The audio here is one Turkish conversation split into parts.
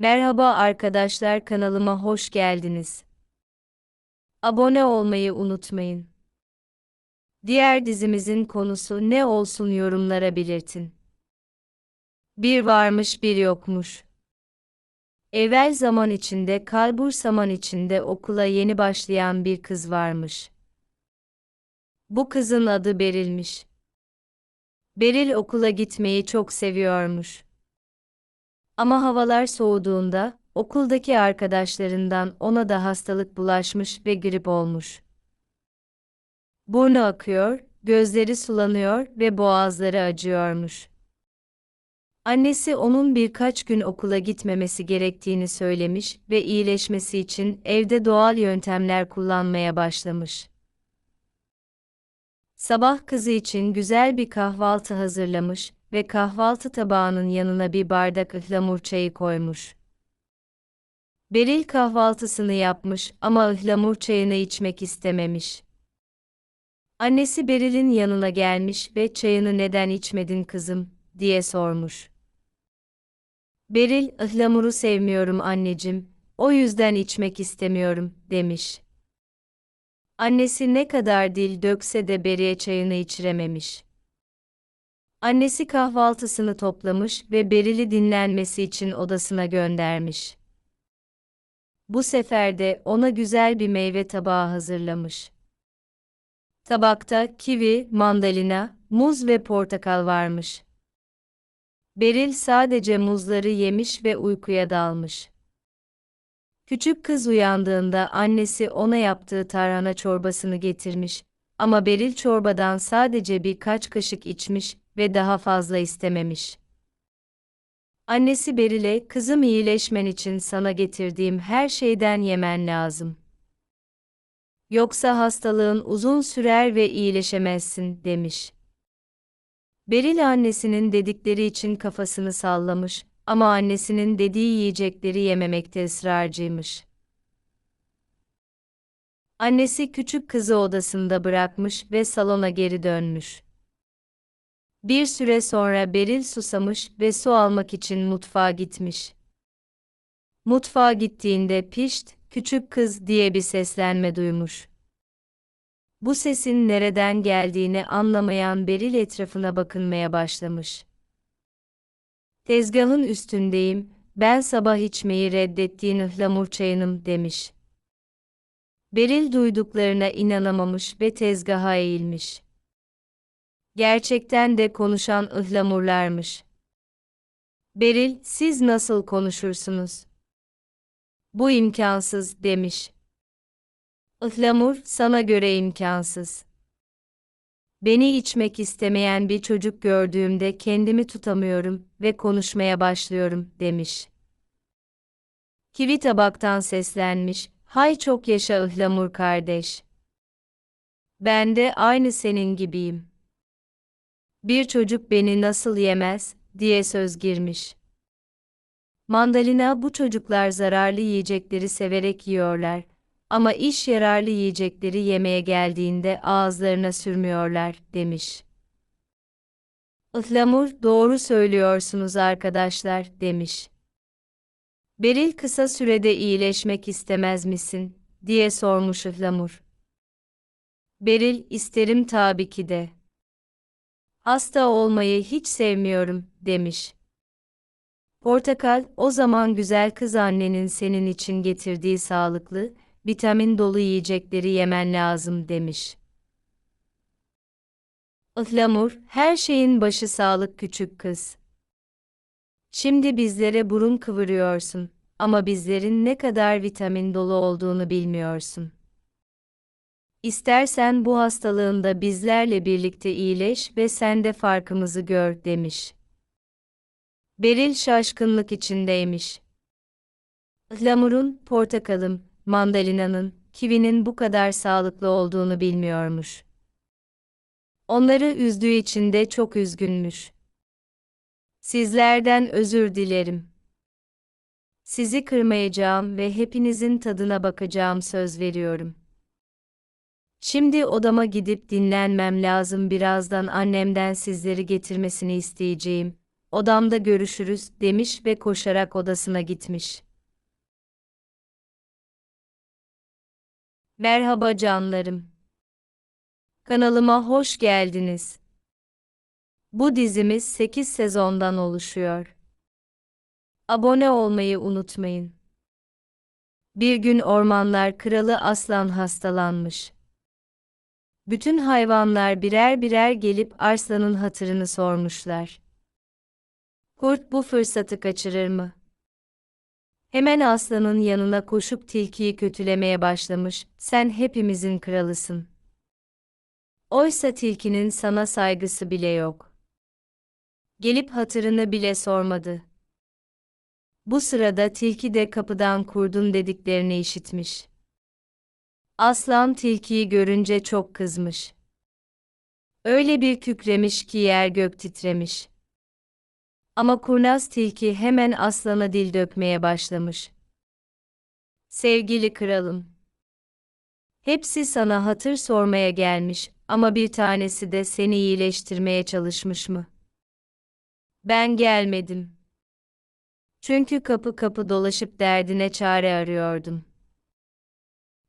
Merhaba arkadaşlar kanalıma hoş geldiniz. Abone olmayı unutmayın. Diğer dizimizin konusu ne olsun yorumlara belirtin. Bir varmış bir yokmuş. Evvel zaman içinde kalbur zaman içinde okula yeni başlayan bir kız varmış. Bu kızın adı Beril'miş. Beril okula gitmeyi çok seviyormuş. Ama havalar soğuduğunda, okuldaki arkadaşlarından ona da hastalık bulaşmış ve grip olmuş. Burnu akıyor, gözleri sulanıyor ve boğazları acıyormuş. Annesi onun birkaç gün okula gitmemesi gerektiğini söylemiş ve iyileşmesi için evde doğal yöntemler kullanmaya başlamış. Sabah kızı için güzel bir kahvaltı hazırlamış ve kahvaltı tabağının yanına bir bardak ıhlamur çayı koymuş. Beril kahvaltısını yapmış ama ıhlamur çayını içmek istememiş. Annesi Beril'in yanına gelmiş ve çayını neden içmedin kızım, diye sormuş. Beril, ıhlamuru sevmiyorum anneciğim, o yüzden içmek istemiyorum, demiş. Annesi ne kadar dil dökse de Beri'ye çayını içirememiş. Annesi kahvaltısını toplamış ve Beril'i dinlenmesi için odasına göndermiş. Bu sefer de ona güzel bir meyve tabağı hazırlamış. Tabakta kivi, mandalina, muz ve portakal varmış. Beril sadece muzları yemiş ve uykuya dalmış. Küçük kız uyandığında annesi ona yaptığı tarhana çorbasını getirmiş ama Beril çorbadan sadece birkaç kaşık içmiş ve daha fazla istememiş. Annesi Beril'e, kızım iyileşmen için sana getirdiğim her şeyden yemen lazım. Yoksa hastalığın uzun sürer ve iyileşemezsin, demiş. Beril annesinin dedikleri için kafasını sallamış ama annesinin dediği yiyecekleri yememekte ısrarcıymış. Annesi küçük kızı odasında bırakmış ve salona geri dönmüş. Bir süre sonra Beril susamış ve su almak için mutfağa gitmiş. Mutfağa gittiğinde pişt, küçük kız diye bir seslenme duymuş. Bu sesin nereden geldiğini anlamayan Beril etrafına bakınmaya başlamış. Tezgahın üstündeyim, ben sabah içmeyi reddettiğin ıhlamur çayınım demiş. Beril duyduklarına inanamamış ve tezgaha eğilmiş. Gerçekten de konuşan ıhlamurlarmış. Beril, siz nasıl konuşursunuz? Bu imkansız, demiş. Ihlamur, sana göre imkansız. Beni içmek istemeyen bir çocuk gördüğümde kendimi tutamıyorum ve konuşmaya başlıyorum, demiş. Kivi tabaktan seslenmiş, hay çok yaşa ıhlamur kardeş. Ben de aynı senin gibiyim. Bir çocuk beni nasıl yemez, diye söz girmiş. Mandalina bu çocuklar zararlı yiyecekleri severek yiyorlar ama iş yararlı yiyecekleri yemeye geldiğinde ağızlarına sürmüyorlar, demiş. Ihlamur, doğru söylüyorsunuz arkadaşlar, demiş. Beril kısa sürede iyileşmek istemez misin, diye sormuş Ihlamur. Beril, isterim tabii ki de. Hasta olmayı hiç sevmiyorum, demiş. Portakal, o zaman güzel kız annenin senin için getirdiği sağlıklı, vitamin dolu yiyecekleri yemen lazım demiş. Ihlamur, her şeyin başı sağlık küçük kız. Şimdi bizlere burun kıvırıyorsun ama bizlerin ne kadar vitamin dolu olduğunu bilmiyorsun. İstersen bu hastalığında bizlerle birlikte iyileş ve sen de farkımızı gör demiş. Beril şaşkınlık içindeymiş. Ihlamur'un, portakalım, mandalinanın, kivinin bu kadar sağlıklı olduğunu bilmiyormuş. Onları üzdüğü için de çok üzgünmüş. Sizlerden özür dilerim. Sizi kırmayacağım ve hepinizin tadına bakacağım söz veriyorum. Şimdi odama gidip dinlenmem lazım birazdan annemden sizleri getirmesini isteyeceğim. odamda görüşürüz demiş ve koşarak odasına gitmiş. Merhaba canlarım. Kanalıma hoş geldiniz. Bu dizimiz 8 sezondan oluşuyor. Abone olmayı unutmayın. Bir gün ormanlar kralı aslan hastalanmış. Bütün hayvanlar birer birer gelip arslanın hatırını sormuşlar. Kurt bu fırsatı kaçırır mı? Hemen aslanın yanına koşup tilkiyi kötülemeye başlamış, sen hepimizin kralısın. Oysa tilkinin sana saygısı bile yok. Gelip hatırını bile sormadı. Bu sırada tilki de kapıdan kurdun dediklerini işitmiş. Aslan tilkiyi görünce çok kızmış. Öyle bir kükremiş ki yer gök titremiş. Ama kurnaz tilki hemen aslana dil dökmeye başlamış. Sevgili kralım. Hepsi sana hatır sormaya gelmiş ama bir tanesi de seni iyileştirmeye çalışmış mı? Ben gelmedim. Çünkü kapı kapı dolaşıp derdine çare arıyordum.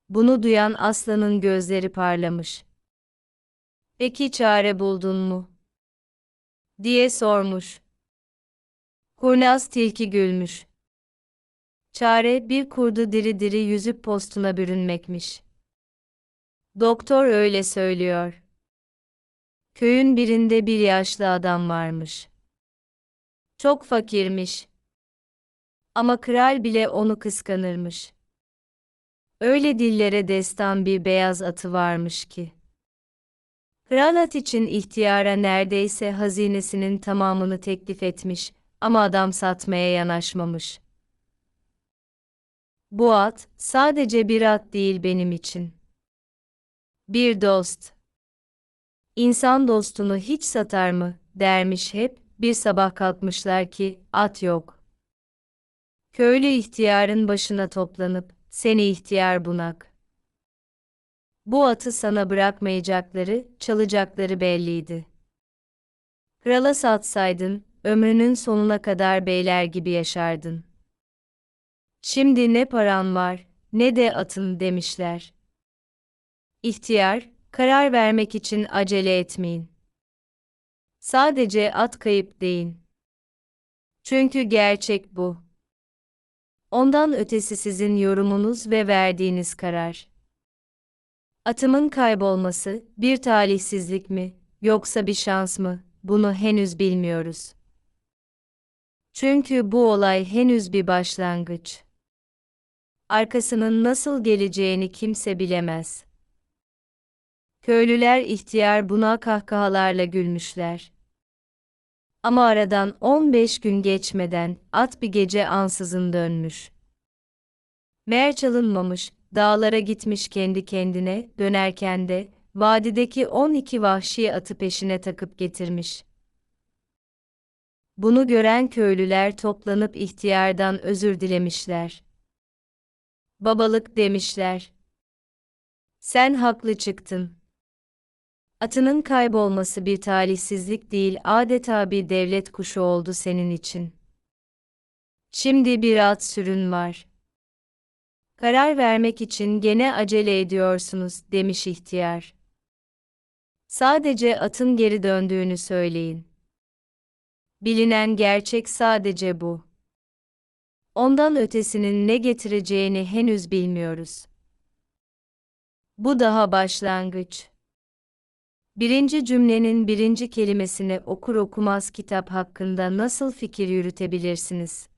Bunu duyan aslanın gözleri parlamış. Peki çare buldun mu? diye sormuş. Kurnaz tilki gülmüş. Çare bir kurdu diri diri yüzüp postuna bürünmekmiş. Doktor öyle söylüyor. Köyün birinde bir yaşlı adam varmış. Çok fakirmiş. Ama kral bile onu kıskanırmış. Öyle dillere destan bir beyaz atı varmış ki. Kral at için ihtiyara neredeyse hazinesinin tamamını teklif etmiş ama adam satmaya yanaşmamış. Bu at, sadece bir at değil benim için. Bir dost. İnsan dostunu hiç satar mı, dermiş hep, bir sabah kalkmışlar ki, at yok. Köylü ihtiyarın başına toplanıp, seni ihtiyar bunak. Bu atı sana bırakmayacakları, çalacakları belliydi. Krala satsaydın, ömrünün sonuna kadar beyler gibi yaşardın. Şimdi ne paran var, ne de atın demişler. İhtiyar, karar vermek için acele etmeyin. Sadece at kayıp deyin. Çünkü gerçek bu. Ondan ötesi sizin yorumunuz ve verdiğiniz karar. Atımın kaybolması bir talihsizlik mi, yoksa bir şans mı, bunu henüz bilmiyoruz. Çünkü bu olay henüz bir başlangıç. Arkasının nasıl geleceğini kimse bilemez. Köylüler ihtiyar buna kahkahalarla gülmüşler. Ama aradan 15 gün geçmeden at bir gece ansızın dönmüş. Meğer çalınmamış, dağlara gitmiş kendi kendine, dönerken de vadideki 12 vahşi atı peşine takıp getirmiş. Bunu gören köylüler toplanıp ihtiyardan özür dilemişler. Babalık demişler. Sen haklı çıktın. Atının kaybolması bir talihsizlik değil, adeta bir devlet kuşu oldu senin için. Şimdi bir at sürün var. Karar vermek için gene acele ediyorsunuz, demiş ihtiyar. Sadece atın geri döndüğünü söyleyin. Bilinen gerçek sadece bu. Ondan ötesinin ne getireceğini henüz bilmiyoruz. Bu daha başlangıç. Birinci cümlenin birinci kelimesini okur okumaz kitap hakkında nasıl fikir yürütebilirsiniz?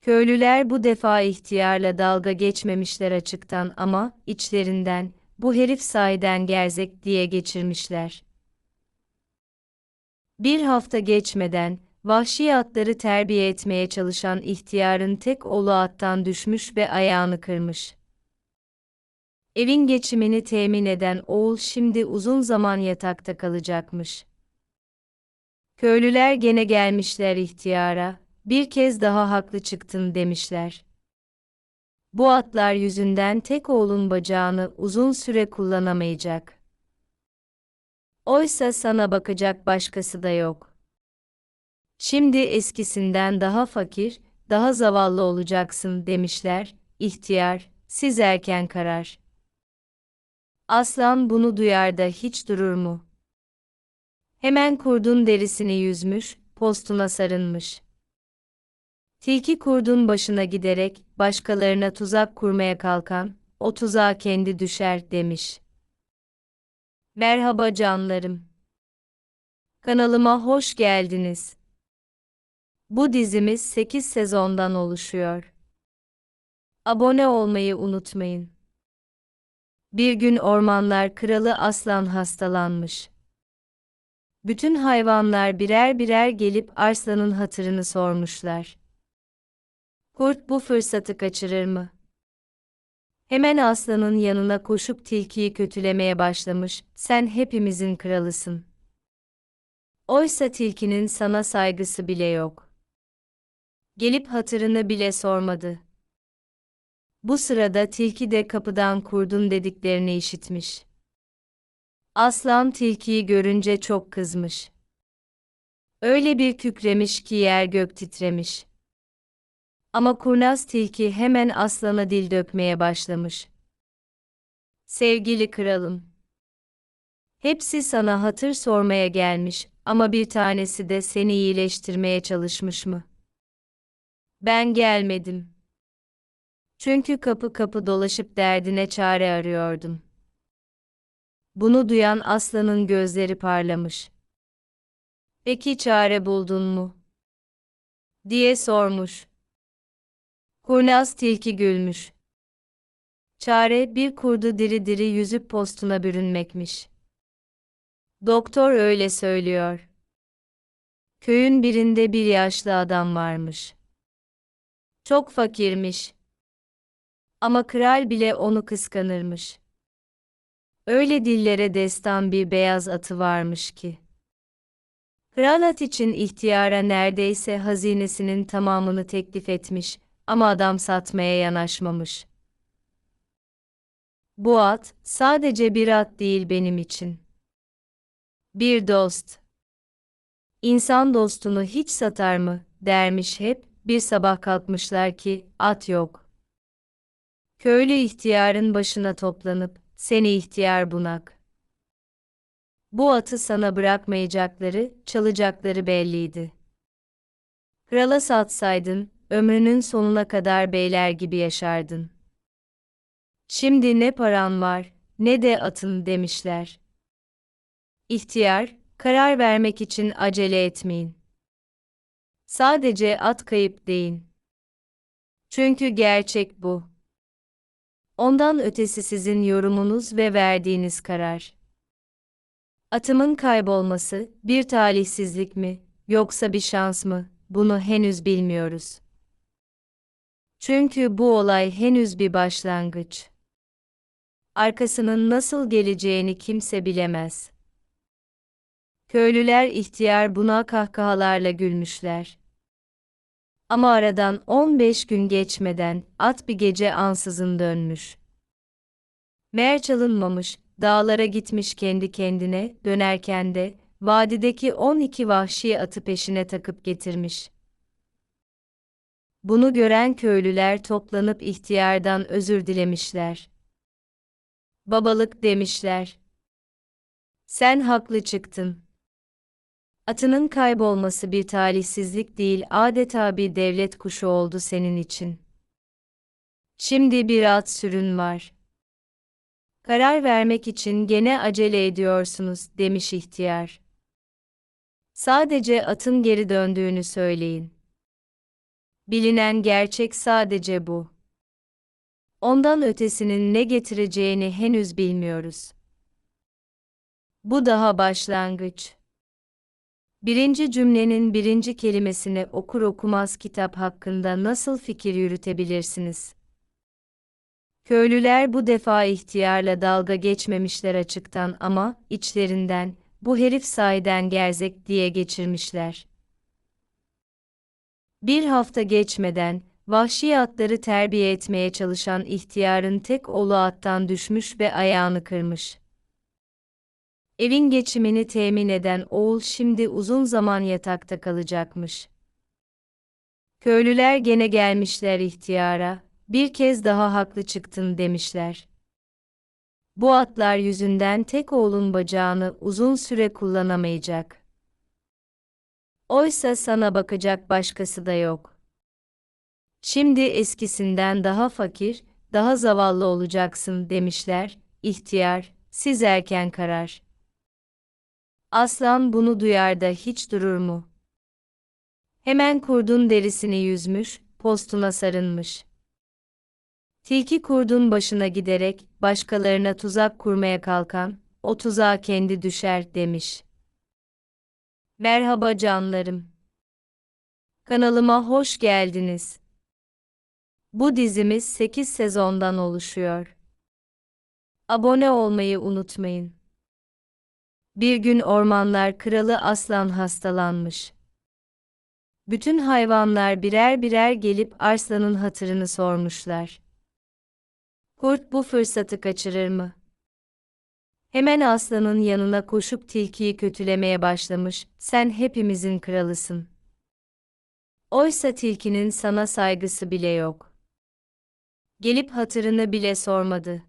Köylüler bu defa ihtiyarla dalga geçmemişler açıktan ama içlerinden bu herif sahiden gerzek diye geçirmişler. Bir hafta geçmeden vahşi atları terbiye etmeye çalışan ihtiyarın tek oğlu attan düşmüş ve ayağını kırmış. Evin geçimini temin eden oğul şimdi uzun zaman yatakta kalacakmış. Köylüler gene gelmişler ihtiyara, bir kez daha haklı çıktın demişler. Bu atlar yüzünden tek oğlun bacağını uzun süre kullanamayacak. Oysa sana bakacak başkası da yok. Şimdi eskisinden daha fakir, daha zavallı olacaksın demişler, ihtiyar, siz erken karar. Aslan bunu duyar da hiç durur mu? Hemen kurdun derisini yüzmüş, postuna sarınmış. Tilki kurdun başına giderek, başkalarına tuzak kurmaya kalkan, o tuzağa kendi düşer demiş. Merhaba canlarım. Kanalıma hoş geldiniz. Bu dizimiz 8 sezondan oluşuyor. Abone olmayı unutmayın. Bir gün ormanlar kralı aslan hastalanmış. Bütün hayvanlar birer birer gelip arslanın hatırını sormuşlar. Kurt bu fırsatı kaçırır mı? Hemen aslanın yanına koşup tilkiyi kötülemeye başlamış, sen hepimizin kralısın. Oysa tilkinin sana saygısı bile yok. Gelip hatırını bile sormadı. Bu sırada tilki de kapıdan kurdun dediklerini işitmiş. Aslan tilkiyi görünce çok kızmış. Öyle bir kükremiş ki yer gök titremiş. Ama kurnaz tilki hemen aslana dil dökmeye başlamış. Sevgili kralım. Hepsi sana hatır sormaya gelmiş ama bir tanesi de seni iyileştirmeye çalışmış mı? Ben gelmedim. Çünkü kapı kapı dolaşıp derdine çare arıyordum. Bunu duyan aslanın gözleri parlamış. Peki çare buldun mu? diye sormuş. Kurnaz tilki gülmüş. Çare bir kurdu diri diri yüzüp postuna bürünmekmiş. Doktor öyle söylüyor. Köyün birinde bir yaşlı adam varmış. Çok fakirmiş. Ama kral bile onu kıskanırmış. Öyle dillere destan bir beyaz atı varmış ki. Kral at için ihtiyara neredeyse hazinesinin tamamını teklif etmiş ama adam satmaya yanaşmamış. Bu at, sadece bir at değil benim için. Bir dost. İnsan dostunu hiç satar mı, dermiş hep, bir sabah kalkmışlar ki, at yok. Köylü ihtiyarın başına toplanıp, seni ihtiyar bunak. Bu atı sana bırakmayacakları, çalacakları belliydi. Krala satsaydın, ömrünün sonuna kadar beyler gibi yaşardın. Şimdi ne paran var, ne de atın demişler. İhtiyar, karar vermek için acele etmeyin. Sadece at kayıp deyin. Çünkü gerçek bu. Ondan ötesi sizin yorumunuz ve verdiğiniz karar. Atımın kaybolması bir talihsizlik mi, yoksa bir şans mı, bunu henüz bilmiyoruz. Çünkü bu olay henüz bir başlangıç. Arkasının nasıl geleceğini kimse bilemez. Köylüler ihtiyar buna kahkahalarla gülmüşler. Ama aradan 15 gün geçmeden at bir gece ansızın dönmüş. Meğer çalınmamış, dağlara gitmiş kendi kendine, dönerken de vadideki 12 vahşi atı peşine takıp getirmiş. Bunu gören köylüler toplanıp ihtiyardan özür dilemişler. Babalık demişler. Sen haklı çıktın. Atının kaybolması bir talihsizlik değil, adeta bir devlet kuşu oldu senin için. Şimdi bir at sürün var. Karar vermek için gene acele ediyorsunuz, demiş ihtiyar. Sadece atın geri döndüğünü söyleyin. Bilinen gerçek sadece bu. Ondan ötesinin ne getireceğini henüz bilmiyoruz. Bu daha başlangıç. Birinci cümlenin birinci kelimesini okur okumaz kitap hakkında nasıl fikir yürütebilirsiniz? Köylüler bu defa ihtiyarla dalga geçmemişler açıktan ama içlerinden bu herif sahiden gerzek diye geçirmişler. Bir hafta geçmeden, vahşi atları terbiye etmeye çalışan ihtiyarın tek oğlu attan düşmüş ve ayağını kırmış. Evin geçimini temin eden oğul şimdi uzun zaman yatakta kalacakmış. Köylüler gene gelmişler ihtiyara, bir kez daha haklı çıktın demişler. Bu atlar yüzünden tek oğlun bacağını uzun süre kullanamayacak. Oysa sana bakacak başkası da yok. Şimdi eskisinden daha fakir, daha zavallı olacaksın demişler, ihtiyar, siz erken karar. Aslan bunu duyar da hiç durur mu? Hemen kurdun derisini yüzmüş, postuna sarınmış. Tilki kurdun başına giderek, başkalarına tuzak kurmaya kalkan, o tuzağa kendi düşer demiş. Merhaba canlarım. Kanalıma hoş geldiniz. Bu dizimiz 8 sezondan oluşuyor. Abone olmayı unutmayın. Bir gün ormanlar kralı aslan hastalanmış. Bütün hayvanlar birer birer gelip arslanın hatırını sormuşlar. Kurt bu fırsatı kaçırır mı? Hemen aslanın yanına koşup tilkiyi kötülemeye başlamış, sen hepimizin kralısın. Oysa tilkinin sana saygısı bile yok. Gelip hatırını bile sormadı.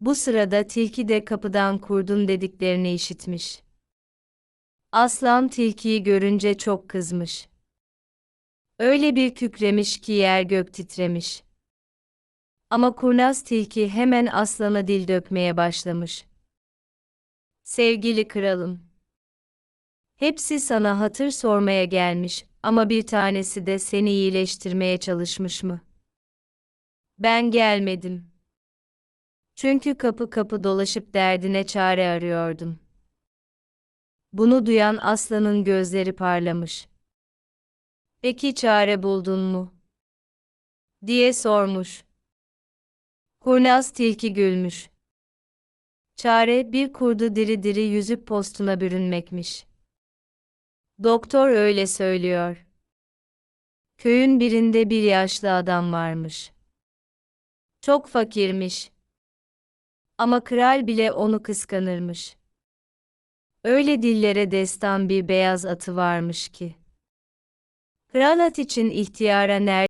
Bu sırada tilki de kapıdan kurdun dediklerini işitmiş. Aslan tilkiyi görünce çok kızmış. Öyle bir kükremiş ki yer gök titremiş. Ama kurnaz tilki hemen aslana dil dökmeye başlamış. Sevgili kralım. Hepsi sana hatır sormaya gelmiş ama bir tanesi de seni iyileştirmeye çalışmış mı? Ben gelmedim. Çünkü kapı kapı dolaşıp derdine çare arıyordum. Bunu duyan aslanın gözleri parlamış. Peki çare buldun mu? diye sormuş. Kurnaz tilki gülmüş. Çare bir kurdu diri diri yüzüp postuna bürünmekmiş. Doktor öyle söylüyor. Köyün birinde bir yaşlı adam varmış. Çok fakirmiş. Ama kral bile onu kıskanırmış. Öyle dillere destan bir beyaz atı varmış ki. Kral at için ihtiyara ner